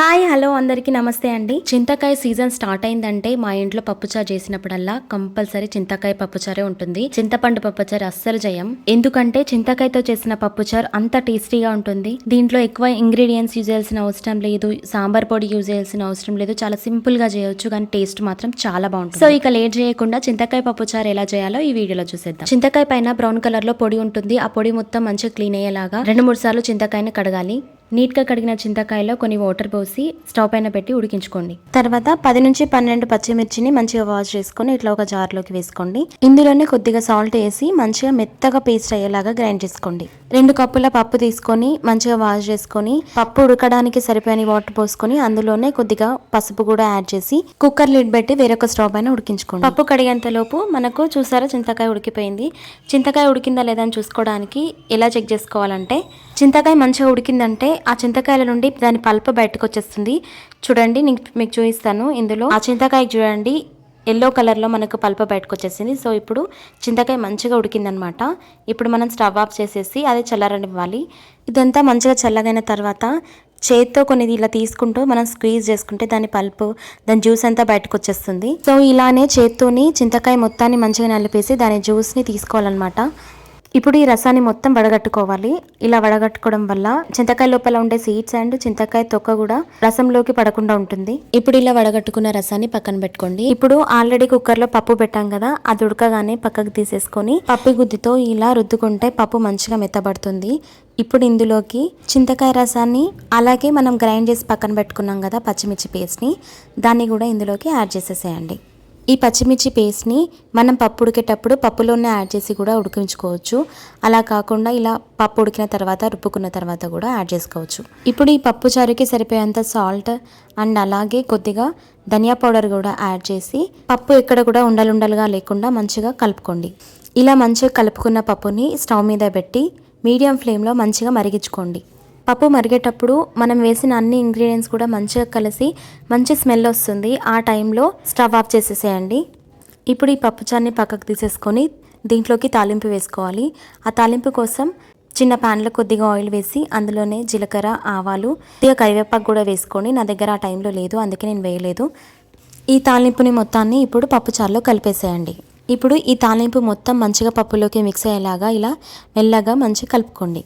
Hi hello అందరికీ నమస్తే అండి. చింతకాయ సీజన్ స్టార్ట్ అయిందంటే మా ఇంట్లో పప్పుచారు చేసినప్పుడల్లా కంపల్సరీ చింతకాయ పప్పుచారే ఉంటుంది. చింతపండు పప్పుచారు అస్సలు చేయం ఎందుకంటే చింతకాయతో చేసిన పప్పుచారు అంత టేస్టీగా ఉంటుంది. దీంట్లో ఎక్కువ ఇంగ్రీడియంట్స్ యూజ్ చేయాల్సిన అవసరం లేదు. సాంబార్ పొడి యూజ్ చేయాల్సిన అవసరం లేదు. చాలా సింపుల్గా చేయొచ్చు కానీ టేస్ట్ మాత్రం చాలా బాగుంటుంది. సో ఇక లేట్ చేయకుండా చింతకాయ పప్పుచారు ఎలా చేయాలో ఈ వీడియోలో చూసేద్దాం. చింతకాయ పైన బ్రౌన్ కలర్లో పొడి ఉంటుంది. ఆ పొడి మొత్తం మంచిగా క్లీన్ అయ్యేలాగా రెండు మూడు సార్లు చింతకాయని కడగాలి. నీట్గా కడిగిన చింతకాయలో కొన్ని వాటర్ పోసి స్టవ్ పైన పెట్టి ఉడికించుకోండి. తర్వాత పది నుంచి పన్నెండు పచ్చిమిర్చిని మంచిగా వాష్ చేసుకొని ఇట్లా ఒక జార్లోకి వేసుకోండి. ఇందులోనే కొద్దిగా సాల్ట్ వేసి మంచిగా మెత్తగా పేస్ట్ అయ్యేలాగా గ్రైండ్ చేసుకోండి. రెండు కప్పుల పప్పు తీసుకొని మంచిగా వాష్ చేసుకొని పప్పు ఉడకడానికి సరిపోయిన వాటర్ పోసుకొని అందులోనే కొద్దిగా పసుపు కూడా యాడ్ చేసి కుక్కర్ లిడ్ పెట్టి వేరొక స్టవ్ పైన ఉడికించుకోండి. పప్పు కడిగేంత లోపు మనకు చూసారా చింతకాయ ఉడికిపోయింది. చింతకాయ ఉడికిందా లేదా అని చూసుకోవడానికి ఎలా చెక్ చేసుకోవాలంటే చింతకాయ మంచిగా ఉడికిందంటే ఆ చింతకాయల నుండి దాని పల్పు బయటకు వచ్చేస్తుంది. చూడండి నేను మీకు చూపిస్తాను ఇందులో. ఆ చింతకాయ చూడండి ఎల్లో కలర్లో మనకు పల్ప బయటకు వచ్చేసింది. సో ఇప్పుడు చింతకాయ మంచిగా ఉడికిందనమాట. ఇప్పుడు మనం స్టవ్ ఆఫ్ చేసేసి అది చల్లారనివ్వాలి. ఇదంతా మంచిగా చల్లగైన తర్వాత చేత్తో కొన్ని ఇలా తీసుకుంటూ మనం స్క్వీజ్ చేసుకుంటే దాని పల్పు దాని జ్యూస్ అంతా బయటకు వచ్చేస్తుంది. సో ఇలానే చేత్తోని చింతకాయ మొత్తాన్ని మంచిగా నలిపేసి దాని జ్యూస్ని తీసుకోవాలన్నమాట. ఇప్పుడు ఈ రసాన్ని మొత్తం వడగట్టుకోవాలి. ఇలా వడగట్టుకోవడం వల్ల చింతకాయ లోపల ఉండే సీడ్స్ అండ్ చింతకాయ తొక్క కూడా రసంలోకి పడకుండా ఉంటుంది. ఇప్పుడు ఇలా వడగట్టుకున్న రసాన్ని పక్కన పెట్టుకోండి. ఇప్పుడు ఆల్రెడీ కుక్కర్లో పప్పు పెట్టాం కదా అది ఉడకగానే పక్కకు తీసేసుకొని పప్పు గుద్దితో ఇలా రుద్దుకుంటే పప్పు మంచిగా మెత్తబడుతుంది. ఇప్పుడు ఇందులోకి చింతకాయ రసాన్ని అలాగే మనం గ్రైండ్ చేసి పక్కన పెట్టుకున్నాం కదా పచ్చిమిర్చి పేస్ట్ని దాన్ని కూడా ఇందులోకి యాడ్ చేసేసేయండి. ఈ పచ్చిమిర్చి పేస్ట్ని మనం పప్పు ఉడికేటప్పుడు పప్పులోనే యాడ్ చేసి కూడా ఉడికించుకోవచ్చు. అలా కాకుండా ఇలా పప్పు ఉడికిన తర్వాత రుబ్బుకున్న తర్వాత కూడా యాడ్ చేసుకోవచ్చు. ఇప్పుడు ఈ పప్పు చారుకి సరిపోయేంత సాల్ట్ అండ్ అలాగే కొద్దిగా ధనియా పౌడర్ కూడా యాడ్ చేసి పప్పు ఎక్కడ కూడా ఉండలుండలుగా లేకుండా మంచిగా కలుపుకోండి. ఇలా మంచిగా కలుపుకున్న పప్పుని స్టవ్ మీద పెట్టి మీడియం ఫ్లేమ్లో మంచిగా మరిగించుకోండి. పప్పు మరిగేటప్పుడు మనం వేసిన అన్ని ఇంగ్రీడియంట్స్ కూడా మంచిగా కలిసి మంచి స్మెల్ వస్తుంది. ఆ టైంలో స్టవ్ ఆఫ్ చేసేసేయండి. ఇప్పుడు ఈ పప్పుచాన్ని పక్కకు తీసేసుకొని దీంట్లోకి తాలింపు వేసుకోవాలి. ఆ తాలింపు కోసం చిన్న ప్యాన్లో కొద్దిగా ఆయిల్ వేసి అందులోనే జీలకర్ర ఆవాలు కొద్దిగా కరివేపాకు కూడా వేసుకొని నా దగ్గర ఆ టైంలో లేదు అందుకే నేను వేయలేదు. ఈ తాలింపుని మొత్తాన్ని ఇప్పుడు పప్పుచారులో కలిపేసేయండి. ఇప్పుడు ఈ తాలింపు మొత్తం మంచిగా పప్పులోకి మిక్స్ అయ్యేలాగా ఇలా మెల్లగా మంచిగా కలుపుకోండి.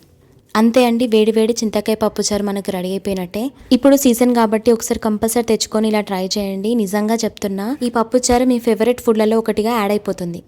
అంతే అండి వేడి వేడి చింతకాయ పప్పుచారు మనకు రెడీ అయిపోయినట్టే. ఇప్పుడు సీజన్ కాబట్టి ఒకసారి కంపల్సరీ తెచ్చుకొని ఇలా ట్రై చేయండి. నిజంగా చెప్తున్నా ఈ పప్పుచారు మీ ఫేవరెట్ ఫుడ్లలో ఒకటిగా యాడ్ అయిపోతుంది.